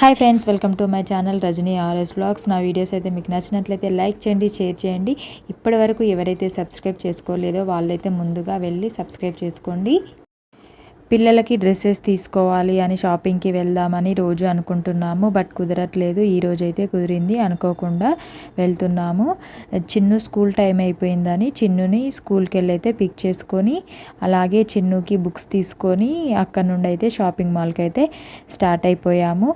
Hi friends welcome to my channel Rajini R S blogs నా videos అయితే మీకు నచ్చినట్లయితే లైక్ చేయండి షేర్ చేయండి. ఇప్పటి వరకు ఎవరైతే సబ్స్క్రైబ్ చేసుకోలేదో వాళ్ళైతే ముందుగా వెళ్ళి సబ్స్క్రైబ్ చేసుకోండి. పిల్లలకి డ్రెస్సెస్ తీసుకోవాలి అని షాపింగ్కి వెళ్దామని రోజు అనుకుంటున్నాము బట్ కుదరట్లేదు. ఈరోజు అయితే కుదిరింది అనుకోకుండా వెళ్తున్నాము. చిన్ను స్కూల్ టైం అయిపోయిందని చిన్నుని స్కూల్కి వెళ్ళైతే పిక్ చేసుకొని అలాగే చిన్నుకి బుక్స్ తీసుకొని అక్కడ నుండి అయితే షాపింగ్ మాల్కి అయితే స్టార్ట్ అయిపోయాము.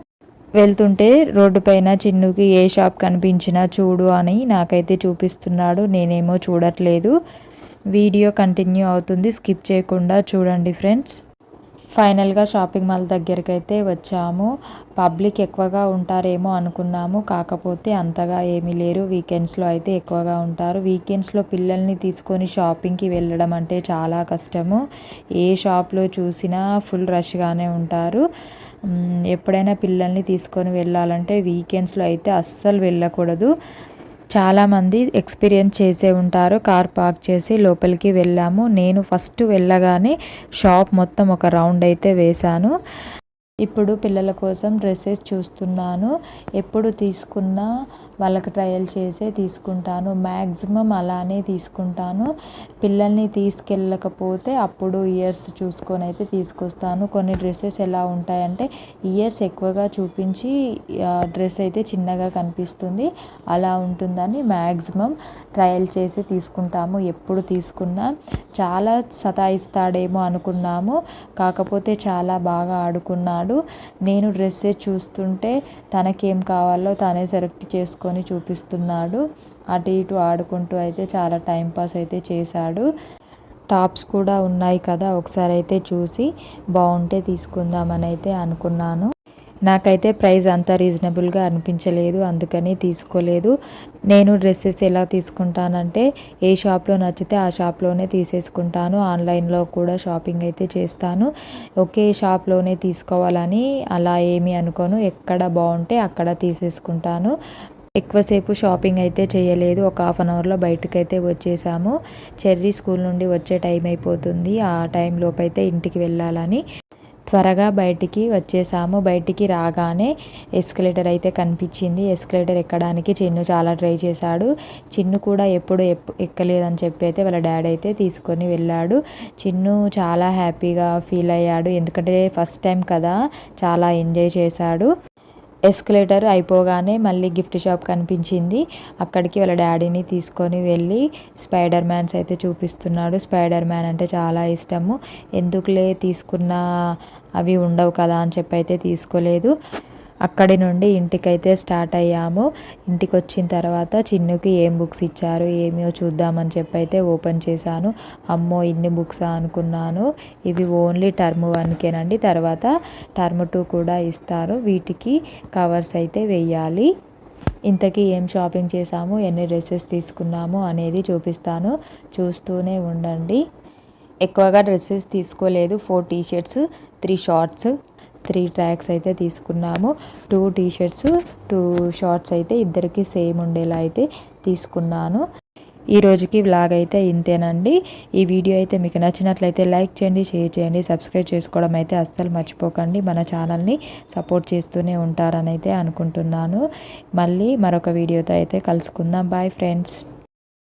వెళ్తుంటే రోడ్డు పైన చిన్నుకి ఏ షాప్ కనిపించినా చూడు అని నాకైతే చూపిస్తున్నాడు. నేనేమో చూడట్లేదు. వీడియో కంటిన్యూ అవుతుంది. స్కిప్ చేయకుండా చూడండి ఫ్రెండ్స్. ఫైనల్గా షాపింగ్ మాల్ దగ్గరికి అయితే వచ్చాము. పబ్లిక్ ఎక్కువగా ఉంటారేమో అనుకున్నాము. కాకపోతే అంతగా ఏమీ లేరు. వీకెండ్స్లో అయితే ఎక్కువగా ఉంటారు. వీకెండ్స్లో పిల్లల్ని తీసుకొని షాపింగ్కి వెళ్ళడం అంటే చాలా కష్టము. ఏ షాప్లో చూసినా ఫుల్ రష్గానే ఉంటారు. ఎప్పుడైనా పిల్లల్ని తీసుకొని వెళ్ళాలంటే వీకెండ్స్లో అయితే అస్సలు వెళ్ళకూడదు. చాలామంది ఎక్స్పీరియన్స్ చేసే ఉంటారు. కార్ పార్క్ చేసి లోపలికి వెళ్ళాము. నేను ఫస్ట్ వెళ్ళగానే షాప్ మొత్తం ఒక రౌండ్ అయితే వేశాను. ఇప్పుడు పిల్లల కోసం డ్రెస్సెస్ చూస్తున్నాను. ఎప్పుడు తీసుకున్నా వాళ్ళకి ట్రయల్ చేసే తీసుకుంటాను. మ్యాక్సిమం అలానే తీసుకుంటాను. పిల్లల్ని తీసుకెళ్ళకపోతే అప్పుడు ఇయర్స్ చూసుకొని అయితే తీసుకొస్తాను. కొన్ని డ్రెస్సెస్ ఎలా ఉంటాయంటే ఇయర్స్ ఎక్కువగా చూపించి డ్రెస్ అయితే చిన్నగా కనిపిస్తుంది. అలా ఉంటుందని మ్యాక్సిమం ట్రయల్ చేసి తీసుకుంటాము. ఎప్పుడు తీసుకున్నా చాలా సతాయిస్తాడేమో అనుకున్నాము. కాకపోతే చాలా బాగా ఆడుకున్నాడు. నేను డ్రెస్సే చూస్తుంటే తనకేం కావాలో తనే సెలెక్ట్ చేసుకొని చూపిస్తున్నాడు. అటు ఇటు ఆడుకుంటూ అయితే చాలా టైంపాస్ అయితే చేశాడు. టాప్స్ కూడా ఉన్నాయి కదా ఒకసారి అయితే చూసి బాగుంటే తీసుకుందామని అయితే అనుకున్నాను. నాకైతే ప్రైస్ అంత రీజనబుల్గా అనిపించలేదు అందుకని తీసుకోలేదు. నేను డ్రెస్సెస్ ఎలా తీసుకుంటానంటే ఏ షాప్లో నచ్చితే ఆ షాప్లోనే తీసేసుకుంటాను. ఆన్లైన్లో కూడా షాపింగ్ అయితే చేస్తాను. ఒకే షాప్లోనే తీసుకోవాలని అలా ఏమీ అనుకోను. ఎక్కడ బాగుంటే అక్కడ తీసేసుకుంటాను. ఎక్కువసేపు షాపింగ్ అయితే చేయలేదు. ఒక హాఫ్ అన్ అవర్లో బయటకైతే వచ్చేసాము. చెర్రీ స్కూల్ నుండి వచ్చే టైం అయిపోతుంది. ఆ టైం లోపైతే ఇంటికి వెళ్ళాలని త్వరగా బయటికి వచ్చేసాము. బయటికి రాగానే ఎస్కలేటర్ అయితే కనిపించింది. ఎస్కలేటర్ ఎక్కడానికి చిన్ను చాలా ట్రై చేశాడు. చిన్ను కూడా ఎప్పుడు ఎక్కలేదని చెప్పి అయితే వాళ్ళ డాడీ అయితే తీసుకొని వెళ్ళాడు. చిన్ను చాలా హ్యాపీగా ఫీల్ అయ్యాడు. ఎందుకంటే ఫస్ట్ టైం కదా చాలా ఎంజాయ్ చేశాడు. ఎస్కలేటర్ అయిపోగానే మళ్ళీ గిఫ్ట్ షాప్ కనిపించింది. అక్కడికి వాళ్ళ డాడీని తీసుకొని వెళ్ళి స్పైడర్ మ్యాన్స్ అయితే చూపిస్తున్నాడు. స్పైడర్ మ్యాన్ అంటే చాలా ఇష్టము. ఎందుకులే తీసుకున్న అవి ఉండవు కదా అని చెప్పి అయితే తీసుకోలేదు. అక్కడి నుండి ఇంటికైతే స్టార్ట్ అయ్యాము. ఇంటికి వచ్చిన తర్వాత చిన్నుకి ఏం బుక్స్ ఇచ్చారు ఏమో చూద్దామని చెప్పి అయితే ఓపెన్ చేశాను. అమ్మో ఇన్ని బుక్స్ అనుకున్నాను. ఇవి ఓన్లీ టర్మ్ వన్కేనండి. తర్వాత టర్మ్ టూ కూడా ఇస్తారు. వీటికి కవర్స్ అయితే వెయ్యాలి. ఇంతకీ ఏం షాపింగ్ చేసాము ఎన్ని డ్రెస్సెస్ తీసుకున్నాము అనేది చూపిస్తాను. చూస్తూనే ఉండండి. ఎక్కువగా డ్రెస్సెస్ తీసుకోలేదు. Four t-shirts three shorts. Three tracks అయితే తీసుకున్నాము. టూ టీషర్ట్స్ టూ షార్ట్స్ అయితే ఇద్దరికి సేమ్ ఉండేలా అయితే తీసుకున్నాను. ఈ రోజుకి వ్లాగ్ అయితే ఇంతేనండి. ఈ వీడియో అయితే మీకు నచ్చినట్లయితే లైక్ చేయండి షేర్ చేయండి సబ్స్క్రైబ్ చేసుకోవడం అయితే అస్సలు మర్చిపోకండి. మన ఛానల్ని సపోర్ట్ చేస్తూనే ఉంటారని అయితే అనుకుంటున్నాను. మళ్ళీ మరొక వీడియోతో అయితే కలుసుకుందాం. Bye friends